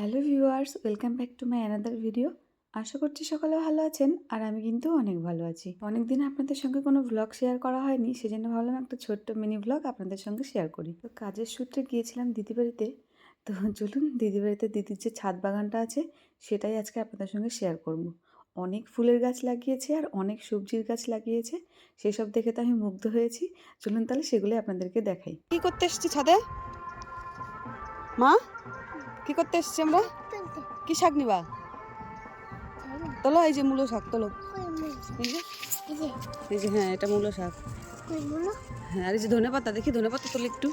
Hello viewers, welcome back to my another video. আশা করছি সকলে ভালো আছেন আর আমি কিন্তু অনেক ভালো আছি। অনেকদিন আপনাদের সঙ্গে কোনো ভ্লগ শেয়ার করা হয়নি, সেজন্য ভাবলাম একটা ছোট্ট মিনি ভ্লগ আপনাদের সঙ্গে শেয়ার করি। তো কাজের সূত্রে গিয়েছিলাম দিদি বাড়িতে তো চলুন দিদি বাড়িতে দিদির যে ছাদ বাগানটা আছে, সেটাই আজকে আপনাদের সঙ্গে শেয়ার করব। অনেক ফুলের গাছ লাগিয়েছে আর অনেক সবজির গাছ লাগিয়েছে, সেসব দেখে তো আমি মুগ্ধ হয়েছি। চলুন তাহলে সেগুলো আপনাদেরকে দেখাই। কি করতে এসছি ছাদে? মা? কি করতে এসছি আমরা? কি শাক নিবা? তলো, এই যে মূলো শাক, তোলো। এই যে হ্যাঁ এটা মূলো শাক। হ্যাঁ আর এই যে ধনে পাতা, দেখি ধনে পাতা তোলো একটু।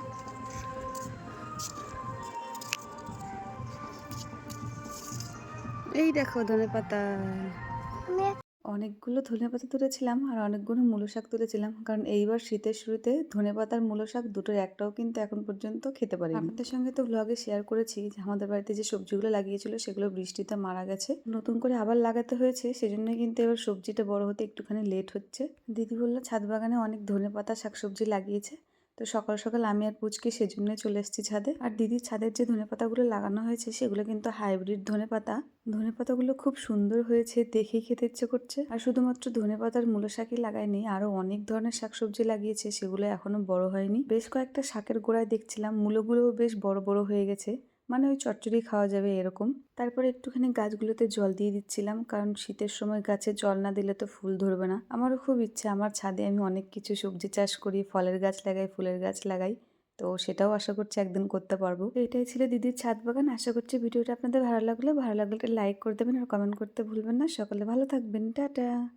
এই দেখো ধনে পাতা। অনেকগুলো ধনে পাতা তুলেছিলাম আর অনেকগুলো মূলো শাক তুলেছিলাম। কারণ এইবার শীতের শুরুতে ধনে পাতার মূলো শাক দুটোর একটাও কিন্তু এখন পর্যন্ত খেতে পারি আপনাদের সঙ্গে তো ব্লগে শেয়ার করেছি যে আমাদের বাড়িতে যে সবজিগুলো লাগিয়েছিল সেগুলো বৃষ্টিতে মারা গেছে। নতুন করে আবার লাগাতে হয়েছে, সেজন্য কিন্তু এবার সবজিটা বড় হতে একটুখানি লেট হচ্ছে। দিদি বলল, ছাদ বাগানে অনেক ধনে পাতা শাকসবজি লাগিয়েছে। তো সকাল সকাল আমি আর পুচকে সেজন্য চলে এসেছি ছাদে। আর দিদির ছাদের যে ধনে পাতাগুলো লাগানো হয়েছে, সেগুলো কিন্তু হাইব্রিড ধনে পাতা। ধনে পাতাগুলো খুব সুন্দর হয়েছে, দেখেই খেতে ইচ্ছে করছে। আর শুধুমাত্র ধনে পাতার মূল শাকই লাগায়নি আরও অনেক ধরনের শাকসবজি লাগিয়েছে, সেগুলো এখনও বড় হয়নি। বেশ কয়েকটা শাকের গোড়ায় দেখছিলাম, মূলগুলোও বেশ বড় বড় হয়ে গেছে। মানে ওই চচ্চড়ি খাওয়া যাবে এরকম। তারপরে একটুখানি গাছগুলোতে জল দিয়ে দিচ্ছিলাম, কারণ শীতের সময় গাছে জল না দিলে তো ফুল ধরবে না। আমারও খুব ইচ্ছে, আমার ছাদে আমি অনেক কিছু সবজি চাষ করি, ফলের গাছ লাগাই, ফুলের গাছ লাগাই। তো সেটাও আশা করছি একদিন করতে পারব। এটাই ছিল দিদির ছাদ বাগান। আশা করছি ভিডিওটা আপনাদের ভালো লাগল। ভালো লাগলে লাইক করে দেবেন আর কমেন্ট করতে ভুলবেন না। সকালে ভালো থাকবেন। টাটা!